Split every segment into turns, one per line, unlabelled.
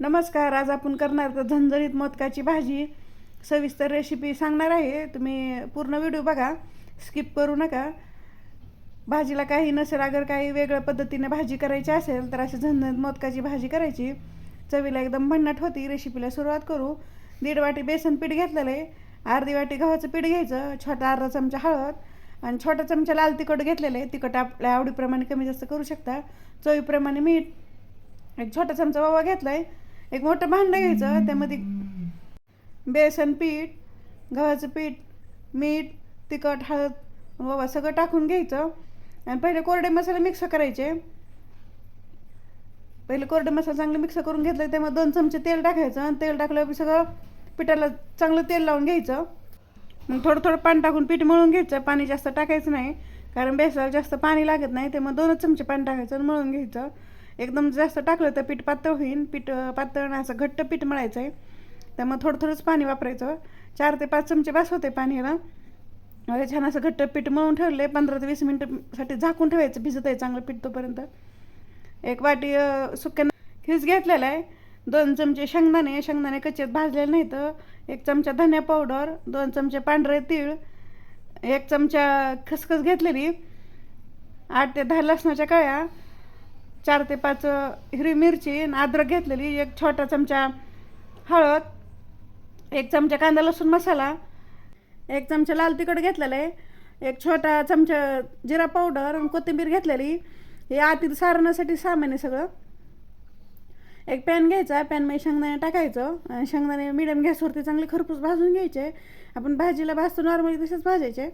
नमस्कार आज आपण करणार तर झणझणीत मोदकाची भाजी. सविस्तर रेसिपी सांगणार आहे. तुम्ही पूर्ण व्हिडिओ बघा. स्किप करू नका. भाजीला काही नसेल अगर काही वेगळ्या पद्धतीने भाजी करायची असेल तर अशी झणझणीत मोदकाची भाजी करायची. चवीला एकदम भन्नाट होती. रेसिपीला सुरुवात करू. दीड वाटी बेसन पीठ घेतलेलं आहे. अर्धी वाटी गव्हाचं पीठ घ्यायचं. छोटा अर्धा चमचा हळद. आणि छोटा चमचा लाल तिखट घेतलेलं आहे. तिखट आपल्या आवडीप्रमाणे कमी जास्त करू शकता. चवीप्रमाणे मीठ. एक छोटा चमचा ओवा घेतला आहे एक मोठं भांडं घ्यायचं त्यामध्ये बेसन पीठ गव्हाचं पीठ मीठ तिखट हळद ओवा सगळं टाकून घ्यायचं. आणि पहिले कोरडे मसाले मिक्स करायचे. पहिले कोरडे मसाला चांगले मिक्स करून घेतले त्यामध्ये दोन चमचे तेल टाकायचं आणि तेल टाकल्यावर सगळं पिठाला चांगलं तेल लावून घ्यायचं. मग थोडं थोडं पाणी टाकून पीठ मळून घ्यायचं. पाणी जास्त टाकायचं नाही कारण बेसाला जास्त पाणी लागत नाही त्यामुळे दोनच चमचे पाणी टाकायचं आणि मळून घ्यायचं. एकदम जास्त टाकलं तर पीठ पातळ होईल पीठ पातळ असं घट्ट पीठ मळायचं आहे त्यामुळे थोडं थोडंच पाणी वापरायचं. चार ते पाच चमचे बस होते पाणीला अरे छान असं घट्ट पीठ मळून ठेवलं आहे पंधरा ते वीस मिनटंसाठी झाकून ठेवायचं भिजत आहे चांगलं पीठ तोपर्यंत. एक वाटी सुक्या खिस घेतलेला आहे. दोन चमचे शेंगदाणे. शेंगदाणे कच्चेत भाजलेले नाही तर एक चमचा धन्या पावडर दोन चमचे पांढरे तीळ एक चमचा खसखस घेतलेली आठ ते दहा लसणाच्या कळ्या चार ते पाच हिरवी मिरची आणि अद्रक घेतलेली एक छोटा चमचा हळद एक चमचा कांदा लसूण मसाला एक चमचा लाल तिखट घेतलेलं आहे एक छोटा चमचा जिरा पावडर आणि कोथिंबीर घेतलेली. हे आतील सारण्यासाठी सामान आहे सगळं. एक पॅन घ्यायचा पॅनमध्ये शेंगदाणे टाकायचं आणि शेंगदाणे मिडियम गॅसवरती चांगले खरपूस भाजून घ्यायचे. आपण भाजीला भाजतो नॉर्मली तसेच भाजायचे.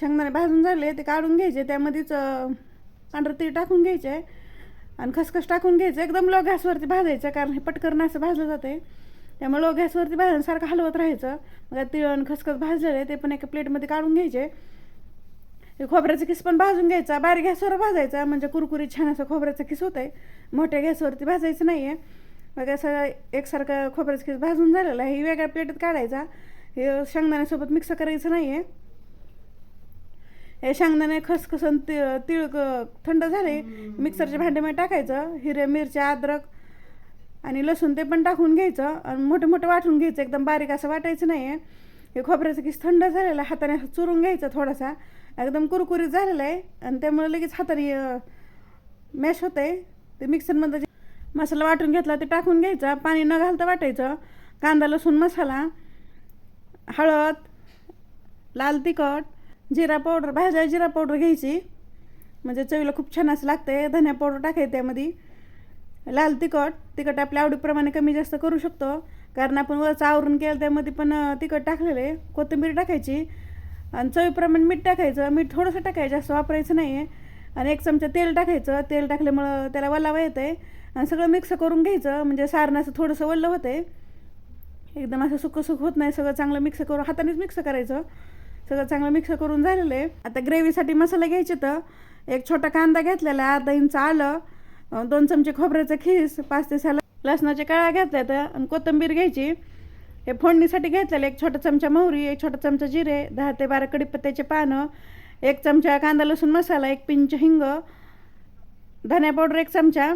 शेंगदाणे भाजून झाले ते काढून घ्यायचे त्यामध्येच पांढरं तीळ टाकून घ्यायचे. आणि खसखस टाकून घ्यायचं. एकदम लो गॅसवरती भाजायचं कारण हे पटकन असं भाजलं जाते त्यामुळे लो गॅसवरती भाजण्यासारखं हलवत राहायचं. मग तिळण खसखस भाजलेले ते पण एका प्लेटमध्ये काढून घ्यायचे. हे खोबऱ्याचा किस पण भाजून घ्यायचा. बारीक गॅसवर भाजायचा म्हणजे कुरकुरीत छान असं खोबऱ्याचा किस होत आहे मोठ्या गॅसवरती भाजायचं नाही आहे मग असं एकसारखं खोबऱ्याचा किस भाजून झालेला आहे. हे वेगळ्या प्लेटात काढायचा. हे शेंगदाण्यासोबत मिक्स करायचं नाही आहे हे शेंगदाणे खसखस आणि ति तिळ थंड झाले मिक्सरच्या भांड्यामध्ये टाकायचं हिरव्या मिरच्या अद्रक आणि लसूण ते पण टाकून घ्यायचं आणि मोठं मोठं वाटून घ्यायचं. एकदम बारीक असं वाटायचं नाही आहे हे खोबऱ्याचं किस थंड झालेलं आहे हाताने असं चुरून घ्यायचं थोडासा. एकदम कुरकुरीत झालेलं आहे आणि त्यामुळे लगेच हाताने मॅश होतं आहे ते मिक्सरमध्ये जे मसाला वाटून घेतला ते टाकून घ्यायचा. पाणी न घालता वाटायचं. कांदा लसूण मसाला हळद लाल तिखट जिरा पावडर भाज्या जिरा पावडर घ्यायची. म्हणजे चवीला खूप छान असं लागते धन्या पावडर टाकायचं त्यामध्ये. लाल तिखट. तिखट आपल्या आवडीप्रमाणे कमी जास्त करू शकतो. कारण आपण वरचं आवरून केलं त्यामध्ये पण तिखट टाकलेलं आहे. कोथिंबीर टाकायची. आणि चवीप्रमाणे मीठ टाकायचं. मीठ थोडंसं टाकायचं. जास्त वापरायचं नाही आहे आणि एक चमचा तेल टाकायचं. तेल टाकल्यामुळं त्याला वलावा येतं आहे आणि सगळं मिक्स करून घ्यायचं. म्हणजे सारण असं थोडंसं वल्लं होतं आहे एकदम असं सुकंसुख होत नाही. सगळं चांगलं मिक्स करून हातानेच मिक्स करायचं. सगळं चांगलं मिक्स करून झालेलं आहे. आता ग्रेव्हीसाठी मसाला घ्यायचे तर एक छोटा कांदा घेतलेला अर्धा इंच आलं दोन चमचे खोबऱ्याचं खीस पाच ते सहा लसणाच्या काळ्या घेतल्या तर आणि कोथिंबीर घ्यायची. हे फोडणीसाठी घेतलेलं एक छोटा चमचा मोहरी एक छोटा चमचा जिरे दहा ते बारा कडीपत्त्याचे पानं एक चमचा कांदा लसूण मसाला एक पिंच हिंग धन्या पावडर एक चमचा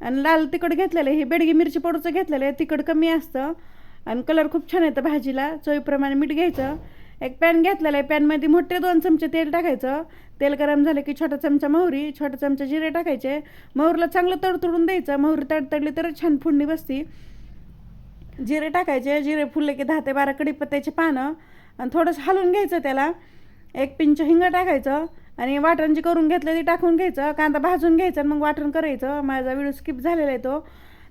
आणि लाल तिखट घेतलेलं हे बेडगी मिरची पावडरचं घेतलेलं आहे तिखट कमी असतं आणि कलर खूप छान येतं भाजीला. चवीप्रमाणे मीठ घ्यायचं. एक पॅन घेतलेला आहे. पॅनमध्ये मोठे दोन चमचे तेल टाकायचं. तेल गरम झालं की छोटा चमचा मोहरी छोटा चमचा जिरे टाकायचे. मोहरीला चांगलं तडतडून द्यायचं. मोहरी तडतडली तरच छान फोडणी बसती. जिरे टाकायचे. जिरे फुलले की दहा ते बारा कडीपत्त्याचे पानं. आणि थोडंसं हलवून घ्यायचं त्याला. एक पिंच हिंग टाकायचं. आणि वाटण जे करून घेतलं ते टाकून घ्यायचं. कांदा भाजून घ्यायचं आणि मग वाटण करायचं. माझा व्हिडिओ स्किप झालेला आहे तो.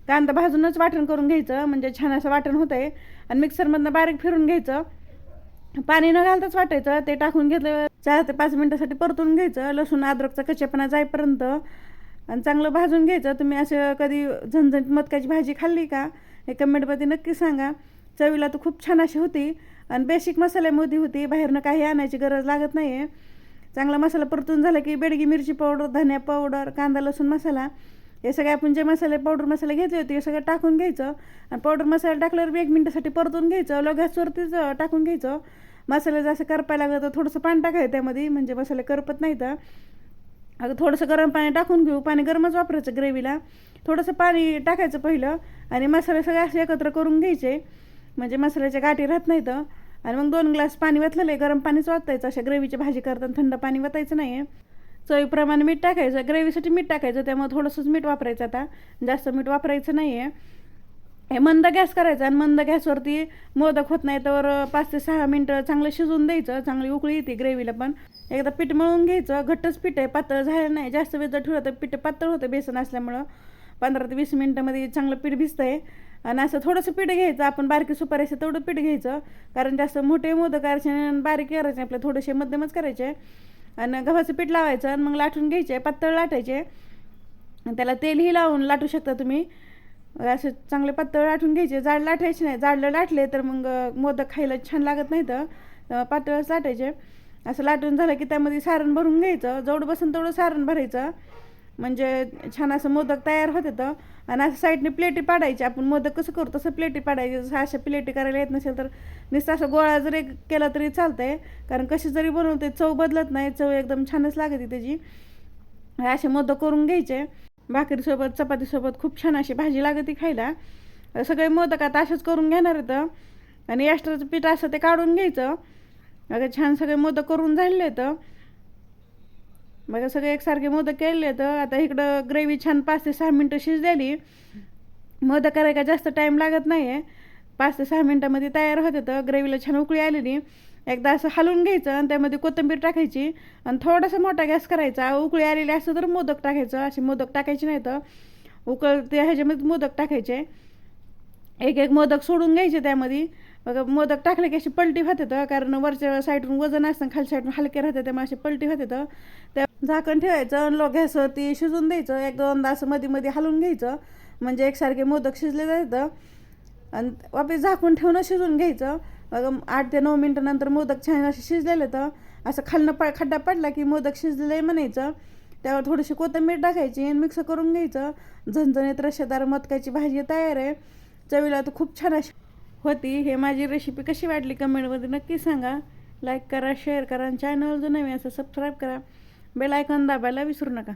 कांदा भाजूनच वाटण करून घ्यायचं. म्हणजे छान असं वाटण होतं आहे आणि मिक्सरमधनं बारीक फिरून घ्यायचं. पाणी न घालताच वाटायचं. ते टाकून घेतलं. चार ते पाच मिनटासाठी परतून घ्यायचं. लसूण अद्रकचा कच्चेपणा जाईपर्यंत आणि चांगलं भाजून घ्यायचं. तुम्ही असं कधी झणझणीत मटकाची भाजी खाल्ली का? हे कमेंटमध्ये नक्की सांगा. चवीला तर खूप छान अशी होती आणि बेसिक मसाल्यामध्ये होती. बाहेरनं काही आणायची गरज लागत नाही आहे चांगला मसाला परतून झाला की बेडगी मिरची पावडर धन्या पावडर कांदा लसूण मसाला हे सगळे आपण जे मसाले पावडर मसाले घेतले होते हे सगळं टाकून घ्यायचं. आणि पावडर मसाला टाकल्यावर एक मिनटासाठी परतून घ्यायचं. लो गॅसवरतीच टाकून घ्यायचं. मसाले जसं करपायला लागलं तर थोडंसं पाणी टाकायचं त्यामध्ये म्हणजे मसाले करपत नाही तर अगं थोडंसं गरम पाणी टाकून घेऊ. पाणी गरमच वापरायचं ग्रेव्हीला. थोडंसं पाणी टाकायचं पहिलं. आणि मसाले सगळे असे एकत्र करून घ्यायचे. म्हणजे मसाल्याच्या गाठी राहत नाही तर आणि मग दोन ग्लास पाणी वतलेलं आहे. गरम पाणीच वाचायचं अशा ग्रेव्हीची भाजी करताना थंड पाणी वतायचं नाही आहे चवीप्रमाणे मीठ टाकायचं. ग्रेव्हीसाठी मीठ टाकायचं. त्यामुळे थोडंसंच मीठ वापरायचं आता. जास्त मीठ वापरायचं नाही आहे हे मंद गॅस करायचा आणि मंद गॅसवरती मोदक होत नाही तर पाच ते सहा मिनटं चांगलं शिजवून द्यायचं. चांगली उकळी येते ग्रेव्हीला पण. एकदा पीठ मळून घ्यायचं. घट्टच पीठ आहे. पातळ झालं नाही. जास्त वेळ जर ठेवलं तर पीठ पातळ होतं बेसन असल्यामुळं. पंधरा ते वीस मिनटामध्ये चांगलं पीठ भिजतं आहे आणि असं थोडंसं पीठ घ्यायचं. आपण बारकी सुपारी असं तेवढं पीठ घ्यायचं. कारण जास्त मोठे मोदक करायचे आणि बारीक करायचे आपले. थोडेसे मध्यमच करायचे. आणि गव्हाचं पीठ लावायचं आणि मग लाटून घ्यायचे पातळ लाटायचे. आणि त्याला तेलही लावून लाटू शकता तुम्ही. असे चांगले पातळ लाटून घ्यायचे. जाड लाटायचे नाही. जाडलं लाटले तर मग मोदक खायला छान लागत नाही तर पातळच लाटायचे. असं लाटून झालं की त्यामध्ये सारण भरून घ्यायचं. जेवढं बसून तेवढं सारण भरायचं. म्हणजे छान असं मोदक तयार होत येतं आणि असं साईडने प्लेटी पाडायची. आपण मोदक कसं करू तसं प्लेटी पाडायची. जसं अशा प्लेटी करायला येत नसेल तर नुसतं असं गोळा जरी केला तरी चालतंय. कारण कशी जरी बनवते चव बदलत नाही. चव एकदम छानच लागते त्याची. असे मोदक करून घ्यायचे. भाकरीसोबत चपातीसोबत खूप छान अशी भाजी लागते खायला. सगळे मोदक आता असेच करून घेणार होतं आणि एक्स्ट्राचं पीठ असं ते काढून घ्यायचं. अगं छान सगळे मोदक करून झालेले आहेत. मग सगळे एकसारखे मोदक केलेले आहेत आता इकडं ग्रेव्ही छान पाच ते सहा मिनटं शिजलेली मोदक करायला जास्त टाईम लागत नाही आहे पाच ते सहा मिनटामध्ये तयार होते तर ग्रेव्हीला छान उकळी आलेली. एकदा असं हलवून घ्यायचं आणि त्यामध्ये कोथिंबीर टाकायची. आणि थोडासा मोठा गॅस करायचा. उकळी आलेली असं तर मोदक टाकायचं. असे मोदक टाकायचे नाही तर उकळ ते ह्याच्यामध्ये मोदक टाकायचे. एक एक मोदक सोडून घ्यायचे त्यामध्ये. मग मोदक टाकले की अशी पलटी होते तर कारण वरच्या साईडून वजन असतं खाली साईडून हलके राहते त्यामुळे अशी पलटी होते तर त्या झाकण ठेवायचं आणि लो गॅसवरती शिजून द्यायचं. एक दोनदा असं मध्ये मध्ये हलवून घ्यायचं. म्हणजे एकसारखे मोदक शिजले जायचं आणि वापस झाकून ठेवून शिजून घ्यायचं. आठ ते नऊ मिनटानंतर मोदक छान असे शिजलेले तर असं खालनं प खड्डा पडला की मोदक शिजलेले म्हणायचं. त्यावर थोडीशी कोथिंबीर टाकायची आणि मिक्स करून घ्यायचं. झणझणीत रशेदार मोदकाची भाजी तयार आहे. चवीला तर खूप छान अशी होती. हे माझी रेसिपी कशी वाटली कमेंटमध्ये नक्की सांगा. लाईक करा शेअर करा आणि चॅनल जो नवीन असं सबस्क्राईब करा. बेल आयकॉन दाबायला विसरू नका.